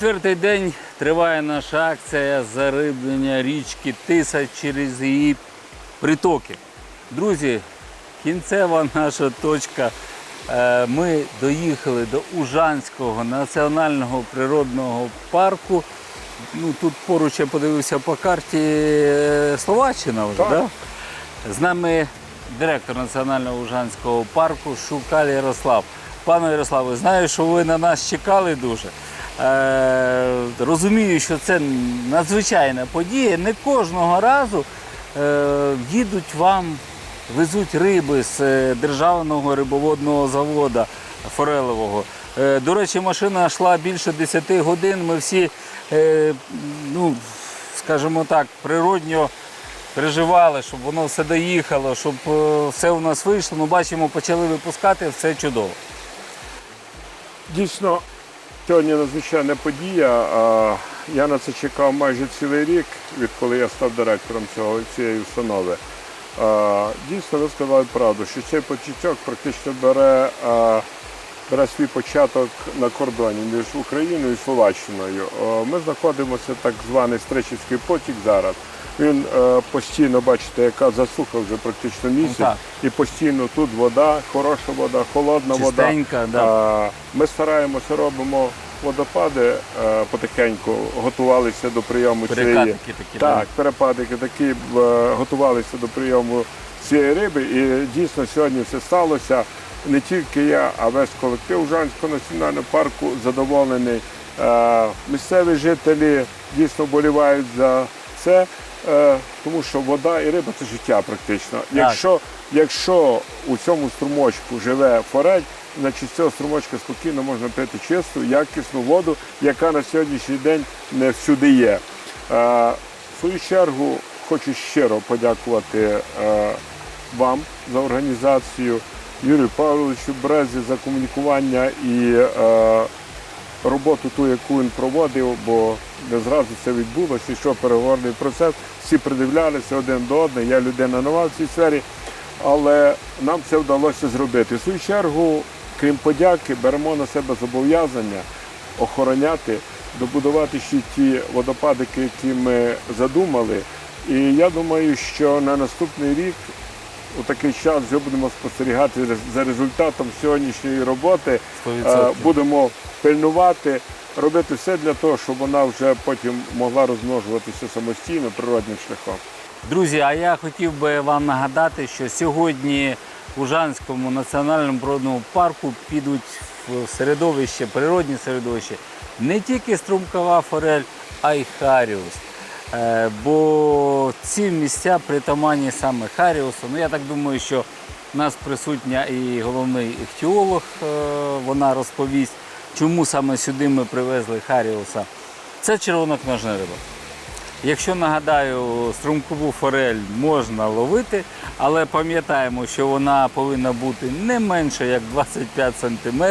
Четвертий день триває наша акція зариблення річки Тиса через її притоки. Друзі, кінцева наша точка. Е, Ми доїхали до Ужанського національного природного парку. Ну, тут поруч я подивився по карті е, Словаччина вже, Так. Да? З нами директор Національного Ужанського парку Шукаль Ярослав. Пане Ярославе, знаю, що ви на нас чекали дуже. Е, розумію, що це надзвичайна подія. Не кожного разу е, їдуть вам, везуть риби з е, державного рибоводного заводу Форелевого. До речі, машина йшла більше 10 годин. Ми всі, ну, скажімо так, природньо переживали, щоб воно все доїхало, щоб все у нас вийшло. Ну, бачимо, почали випускати, все чудово. Дійсно, сьогодні надзвичайна подія. Я на це чекав майже цілий рік, відколи я став директором цього, цієї установи. Дійсно, ви сказали правду, що цей початок практично бере, бере свій початок на кордоні між Україною і Словаччиною. Ми знаходимося так званий Стричівський потік зараз. Він е, постійно, бачите, яка засуха вже практично місяць, так. і постійно тут вода, хороша вода, холодна вода. Да. Ми стараємося, робимо водопади е, потихеньку, готувалися до прийому цієї Перекатики такі. да. так, перепадики такі е, готувалися до прийому цієї риби. І дійсно сьогодні все сталося. Не тільки я, а весь колектив Ужанського національного парку задоволений. Е, Місцеві жителі дійсно болівають за це, тому що вода і риба це життя практично. Якщо, якщо у цьому струмочку живе форель, значить з цього струмочка спокійно можна пити чисту, якісну воду, яка на сьогоднішній день не всюди є. В свою чергу хочу щиро подякувати вам за організацію, Юрію Павловичу Брезі за комунікування і роботу ту, яку він проводив, бо не зразу це відбулося, йшов переговорний процес, всі придивлялися один до одного, я людина нова в цій сфері, але нам це вдалося зробити. В свою чергу, крім подяки, беремо на себе зобов'язання охороняти, добудувати ще ті водопадики, які ми задумали. І я думаю, що на наступний рік у такий час вже будемо спостерігати за результатом сьогоднішньої роботи. 100%. Е, Будемо пильнувати, робити все для того, щоб вона вже потім могла розмножуватися самостійно природним шляхом. Друзі, а я хотів би вам нагадати, що сьогодні Ужанському національному природному парку підуть в середовище, природні середовище не тільки струмкова форель, а й харіус. Е, Бо ці місця притаманні саме харіусу. Ну я так думаю, що в нас присутня і головний іхтіолог, е, вона розповість, чому саме сюди ми привезли харіуса. Це червонокнижна риба. Якщо нагадаю, струмкову форель можна ловити, але пам'ятаємо, що вона повинна бути не менше як 25 см,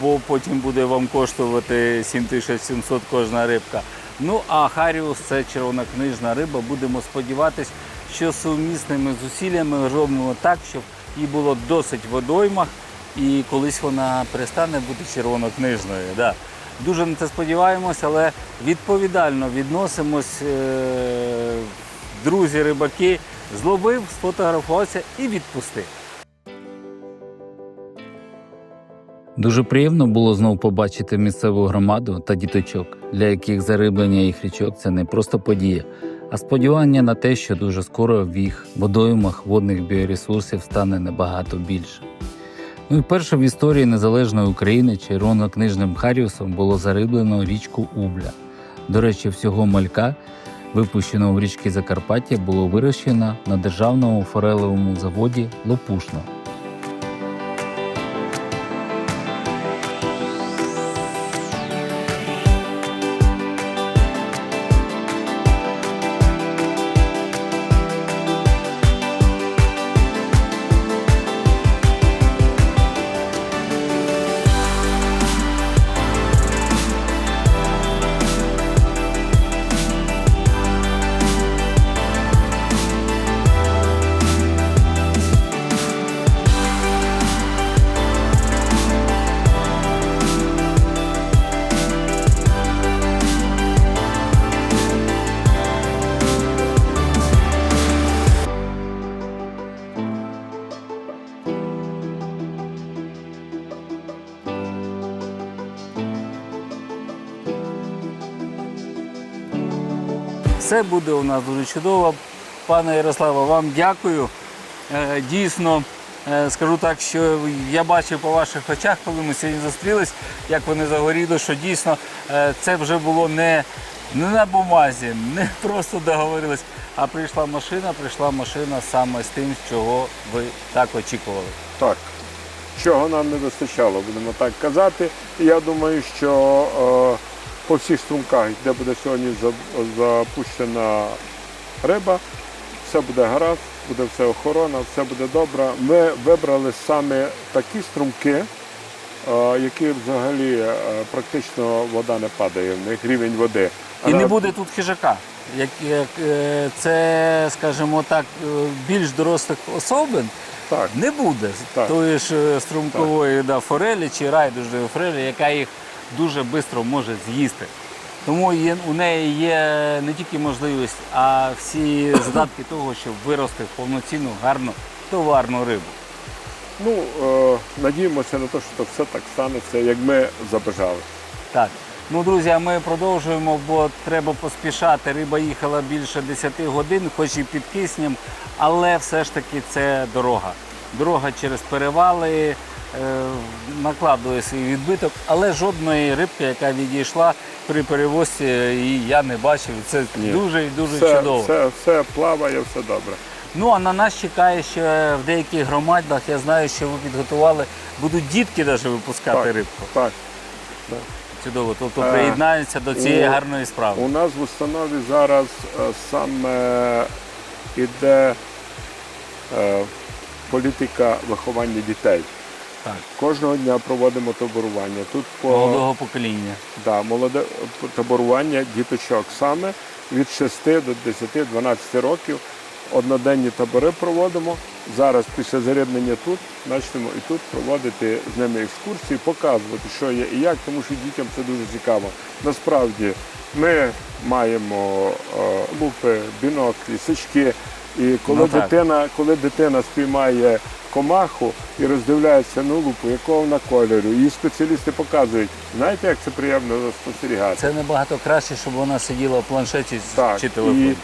бо потім буде вам коштувати 7700 кожна рибка. Ну а Харіус це червонокнижна риба. Будемо сподіватися, що сумісними зусиллями робимо так, щоб їй було досить в водоймах, і колись вона перестане бути червонокнижною. Да. Дуже на це сподіваємось, але відповідально відносимось. Е, Друзі, рибаки, зловив, сфотографувався і відпустив. Дуже приємно було знову побачити місцеву громаду та діточок, для яких зариблення їх річок це не просто подія, а сподівання на те, що дуже скоро в їх водоймах водних біоресурсів стане набагато більше. Ну і перше в історії незалежної України червонокнижним Харіусом було зариблено річку Убля. До речі, всього малька, випущеного в річки Закарпаття, було вирощено на державному форелевому заводі Лопушно. Все буде у нас дуже чудово. Пане Ярославе, вам дякую. Е, Дійсно, е, скажу так, що я бачив по ваших очах, коли ми сьогодні зустрілись, як вони загоріли, що дійсно е, це вже було не, не на бумазі, не просто договорились, а прийшла машина, прийшла машина саме з тим, чого ви так очікували. Так. Чого нам не вистачало, будемо так казати. Я думаю, що по всіх струмках, де буде сьогодні запущена риба, все буде гаразд, буде все охорона, все буде добре. Ми вибрали саме такі струмки, е, які взагалі е, практично вода не падає, в них рівень води. І не буде тут хижака. Як, як е, це, скажімо так, більш дорослих особин Так. не буде Так. тої ж струмкової да, форелі чи райдужної форелі, яка їх дуже швидко може з'їсти. Тому є, у неї є не тільки можливість, а всі задатки того, щоб вирости повноцінну, гарну товарну рибу. Ну, е, надіємося на те, що все так станеться, як ми забажали. Так. Ну, друзі, а ми продовжуємо, бо треба поспішати. Риба їхала більше 10 годин, хоч і під киснем, але все ж таки це дорога. Дорога через перевали накладує свій відбиток, але жодної рибки, яка відійшла при перевозці, і я не бачив. Це Ні. дуже і дуже все, чудово. Все, все плаває, все добре. Ну а на нас чекає ще в деяких громадах. Я знаю, що ви підготували, будуть дітки навіть випускати Так. рибку. Так. Чудово. Тобто Е, приєднаються до цієї у- гарної справи. У нас в установі зараз е, саме іде е, політика виховання дітей. Так. Кожного дня проводимо таборування. Тут по молодого покоління. да, молоде таборування діточок саме від 6 до 10-12 років. Одноденні табори проводимо. Зараз після заряднення тут почнемо і тут проводити з ними екскурсії, показувати, що є і як, тому що дітям це дуже цікаво. Насправді ми маємо е, лупи, біноклі, сички. І коли Ну, дитина, коли дитина спіймає комаху і роздивляється на лупу, якого вона кольору, її спеціалісти показують, знаєте, як це приємно спостерігати. Це набагато краще, щоб вона сиділа в планшеті Так, чи телефоні. і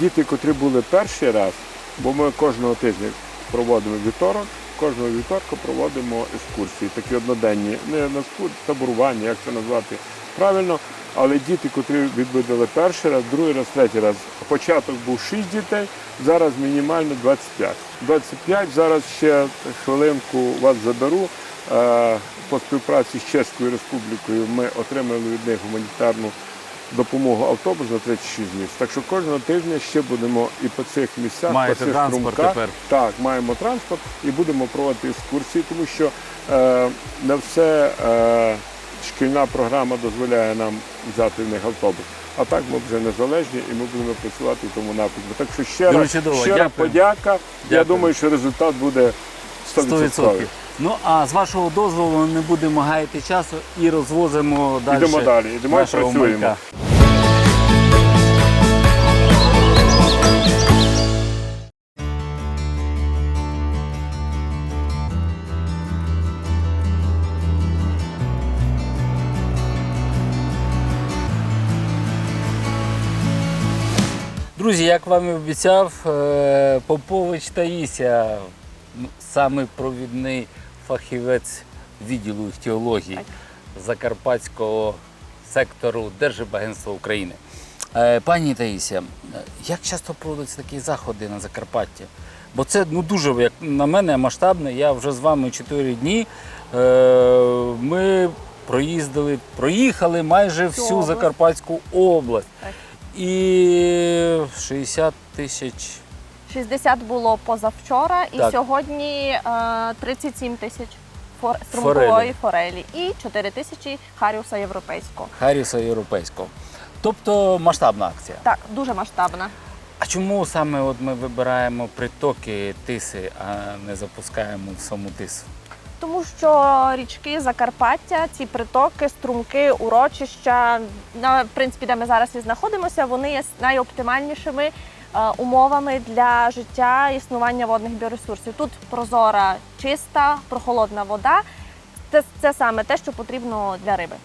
діти, котрі були перший раз, бо ми кожного тижня проводимо вівторок, кожного вівторка проводимо екскурсії, такі одноденні, не на таборування, як це назвати правильно. Але діти, котрі відвідали перший раз, другий раз, третій раз. Початок був 6 дітей, зараз мінімально 25. 25, зараз ще хвилинку вас заберу. Е, По співпраці з Чеською Республікою ми отримали від них гуманітарну допомогу автобус на 36 місць. Так що кожного тижня ще будемо і по цих місцях, Маєте по цих транспорт струмках. тепер? Так, маємо транспорт і будемо проводити екскурсії, тому що е, не все е, шкільна програма дозволяє нам взяти в них автобус. А так ми вже незалежні і ми будемо працювати в тому напрямку. Так що ще раз щира дякую. подяка. Я Дякую. думаю, що результат буде 100%. 100%. Ну а з вашого дозволу не будемо гаяти часу і розвозимо далі. Йдемо далі, йдемо і нашого працюємо. малька. Друзі, як вам і обіцяв, е, Попович Таїся, ну, саме провідний фахівець відділу іхтіології Закарпатського сектору Держбагентства України. Е, Пані Таїся, е, як часто проводяться такі заходи на Закарпатті? Бо це ну, дуже, як на мене, масштабне. Я вже з вами 4 дні. Е, Ми проїздили, проїхали майже всю. Закарпатську область. І 60 тисяч. 60 було позавчора, і Так. сьогодні е, 37 тисяч фор... струмкової форелі і 4 тисячі харіуса європейського. Харріса європейського. Тобто масштабна акція. Так, дуже масштабна. А чому саме от ми вибираємо притоки тиси, а не запускаємо в саму тису? Тому що річки Закарпаття, ці притоки, струмки, урочища, на принципі, де ми зараз і знаходимося, вони є найоптимальнішими е, умовами для життя існування водних біоресурсів. Тут прозора, чиста, прохолодна вода. Це, це саме те, що потрібно для риби.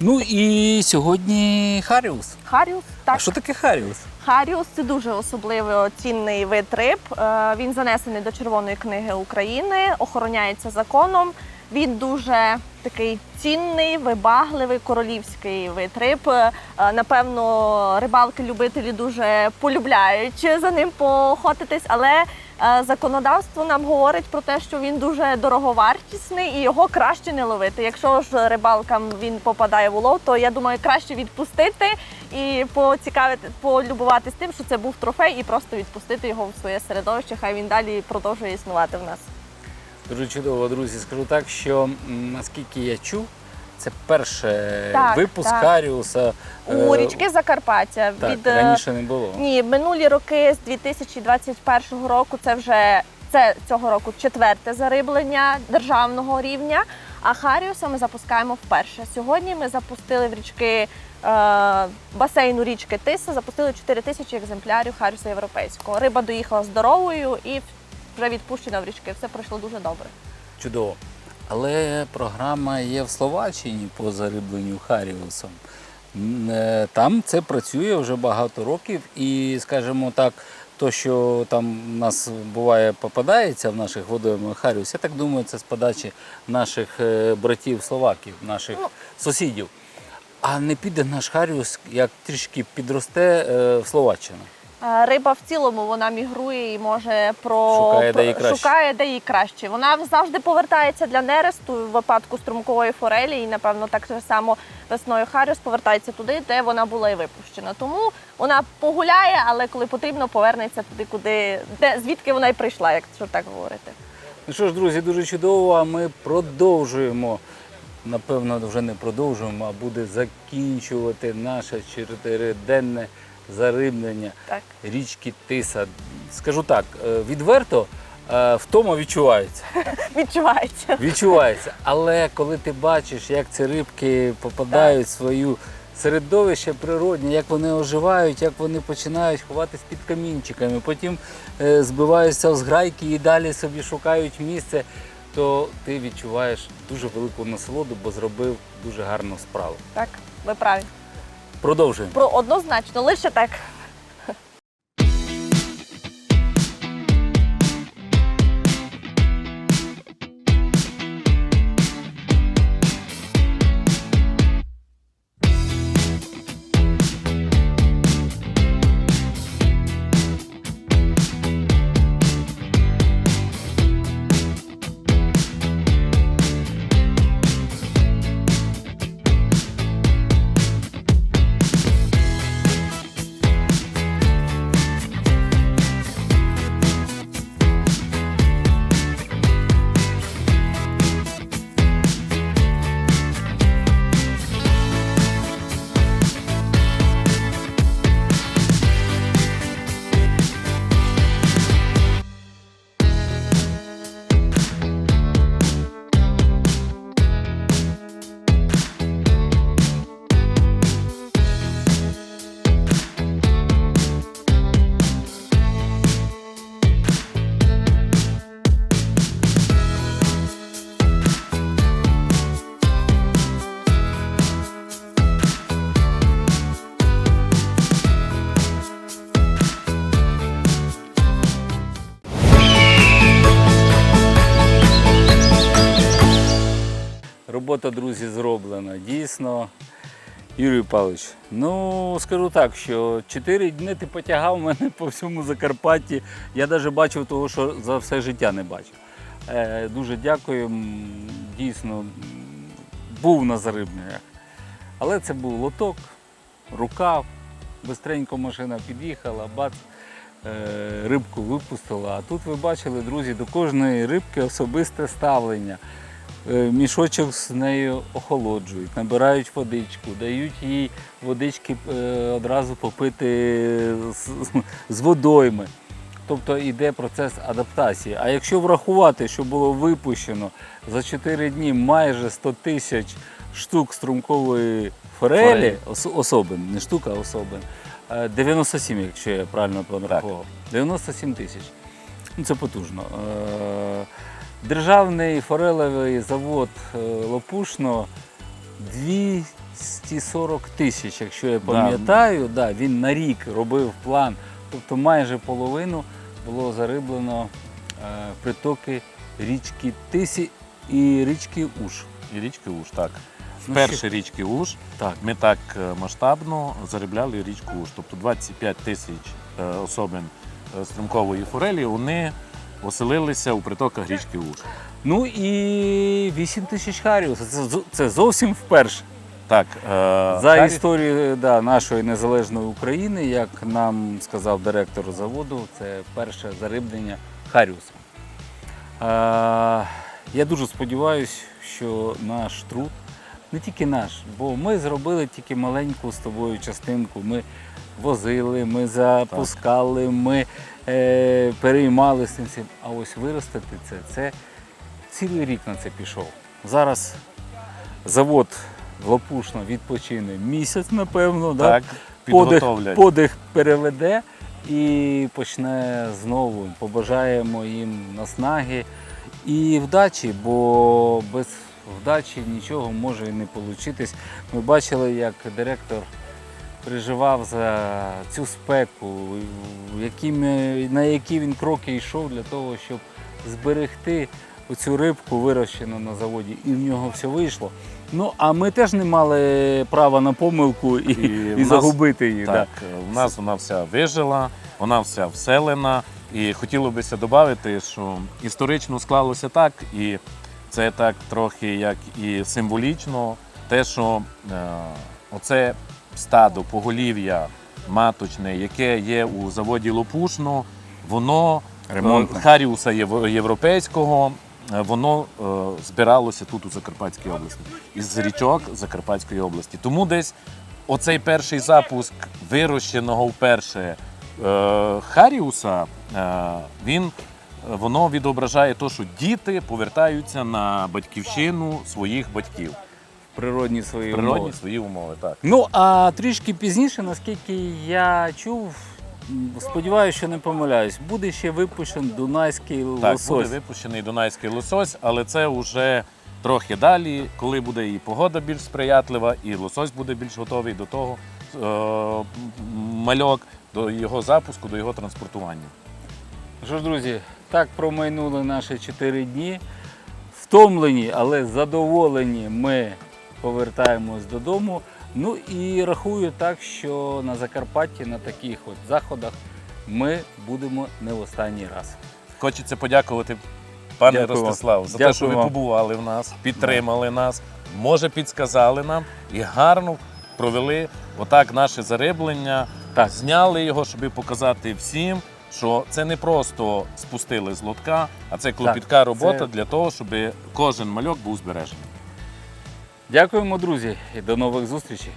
Ну і сьогодні Харіус. Харіус, так. А що таке Харіус? Харіус це дуже особливий цінний вид риб. Е, Він занесений до Червоної книги України, охороняється законом. Він дуже такий цінний, вибагливий, королівський вид риб. Е, Напевно, рибалки-любителі дуже полюбляють за ним поохотитись, але е, законодавство нам говорить про те, що він дуже дороговартісний і його краще не ловити. Якщо ж рибалкам він попадає в улов, то я думаю, краще відпустити і поцікавити, полюбуватись тим, що це був трофей, і просто відпустити його в своє середовище. Хай він далі продовжує існувати в нас. Дуже чудово, друзі. Скажу так, що наскільки я чув, це перший Так, випуск так. Харіуса. У Е, річки Закарпаття Так, від е, раніше не було. ні, минулі роки з 2021 року. Це вже це цього року четверте зариблення державного рівня. А Харіуса ми запускаємо вперше. Сьогодні ми запустили в річки е, басейну річки Тиса, запустили 4 тисячі екземплярів Харіуса європейського. Риба доїхала здоровою і вже відпущена в річки. Все пройшло дуже добре. Чудово. Але програма є в Словаччині по зарибленню Харіусом. Е, Там це працює вже багато років, і, скажімо так, то, що там у нас буває попадається в наших водоймах Харіус, я так думаю, це з подачі наших е, братів словаків, наших Ну. сусідів. А не піде наш Харіус, як трішки підросте е, в Словаччину. Е, Риба в цілому вона мігрує і може про Шукає, де їй краще. шукає, де їй краще. Вона завжди повертається для нересту в випадку струмкової форелі, і напевно так же само весною Харіус повертається туди, де вона була і випущена. Тому вона погуляє, але коли потрібно, повернеться туди, куди де звідки вона й прийшла, якщо так говорити. Ну що ж, друзі, дуже чудово. А ми продовжуємо. Напевно, вже не продовжуємо, а буде закінчувати наше чотириденне зариблення Так. річки Тиса. Скажу так, е, відверто е, втома відчувається. Відчувається. Відчувається. Але коли ти бачиш, як ці рибки попадають в свою середовище природне, як вони оживають, як вони починають ховатись під камінчиками, потім е, збиваються з грайки і далі собі шукають місце, то ти відчуваєш дуже велику насолоду, бо зробив дуже гарну справу. Так, ви праві. Продовжуємо. Про однозначно, лише так. Робота, друзі, зроблена. Дійсно. Юрій Павлович, ну скажу так, що чотири дні ти потягав мене по всьому Закарпатті. Я навіть бачив того, що за все життя не бачив. Е, дуже дякую. Дійсно, був на зарибнях. Але це був лоток, рукав, бистренько машина під'їхала, бац, е, рибку випустила. А тут ви бачили, друзі, до кожної рибки особисте ставлення. Е, Мішочок з нею охолоджують, набирають водичку, дають їй водички е, одразу попити з, водойми. Тобто йде процес адаптації. А якщо врахувати, що було випущено за 4 дні майже 100 тисяч штук струмкової форелі, Форелі. ос- особин, не штука, а особин, е, 97, якщо я правильно порахував. 97 тисяч. Ну, це потужно. Державний форелевий завод е, Лопушно 240 тисяч, якщо я пам'ятаю. Да. він на рік робив план. Тобто майже половину було зариблено е, притоки річки Тисі і річки Уж. І річки Уж, так. Ну, Вперше річки Уж Так. ми так е, масштабно заробляли річку Уж. Тобто 25 тисяч е, особин струмкової форелі вони оселилися у притоках річки Уж. Ну і 8 тисяч харіус. Це, це зовсім вперше. Так, е, За Харі- історію да, нашої незалежної України, як нам сказав директор заводу, це перше зариблення Харіуса. Е, я дуже сподіваюся, що наш труд, не тільки наш, бо ми зробили тільки маленьку з тобою частинку. Ми возили, ми запускали, ми е, переймали цим всім. А ось виростити це, це цілий рік на це пішов. Зараз завод Лопушно відпочине місяць, напевно, да? подих, підготовлять. подих переведе і почне знову. Побажаємо їм наснаги і вдачі, бо без вдачі нічого може і не вийти. Ми бачили, як директор переживав за цю спеку, якими, на які він кроки йшов для того, щоб зберегти оцю рибку, вирощену на заводі, і в нього все вийшло. Ну, а ми теж не мали права на помилку і, І і, нас- загубити її. Так, в нас вона вся вижила, вона вся вселена. І хотіло бися додати, що історично склалося так, і це так трохи як і символічно, те, що е, оце стадо поголів'я маточне, яке є у заводі Лопушно, воно Ремонтне. е, Харіуса європейського. е, Воно е, збиралося тут у Закарпатській області із річок Закарпатської області. Тому десь оцей перший запуск вирощеного вперше е, Харіуса, е, він воно відображає те, що діти повертаються на батьківщину своїх батьків. Природні свої Природні умови. свої умови, так. Ну, а трішки пізніше, наскільки я чув, сподіваюся, що не помиляюсь, буде ще випущений дунайський Так, лосось. буде випущений дунайський лосось, але це вже трохи далі, коли буде і погода більш сприятлива, і лосось буде більш готовий до того е, мальок, до його запуску, до його транспортування. Що ж, друзі, так промайнули наші чотири дні. Втомлені, але задоволені ми повертаємось додому. Ну і рахую так, що на Закарпатті на таких от заходах ми будемо не в останній раз. Хочеться подякувати пане Дякую. Ростиславу за те, що ви вам. побували в нас, підтримали нас, може підсказали нам і гарно провели отак наше зариблення, Так. зняли його, щоб показати всім. Що це не просто спустили з лотка, а це клопітка робота це- для того, щоб кожен мальок був збережений. Дякуємо, друзі, і до нових зустрічей.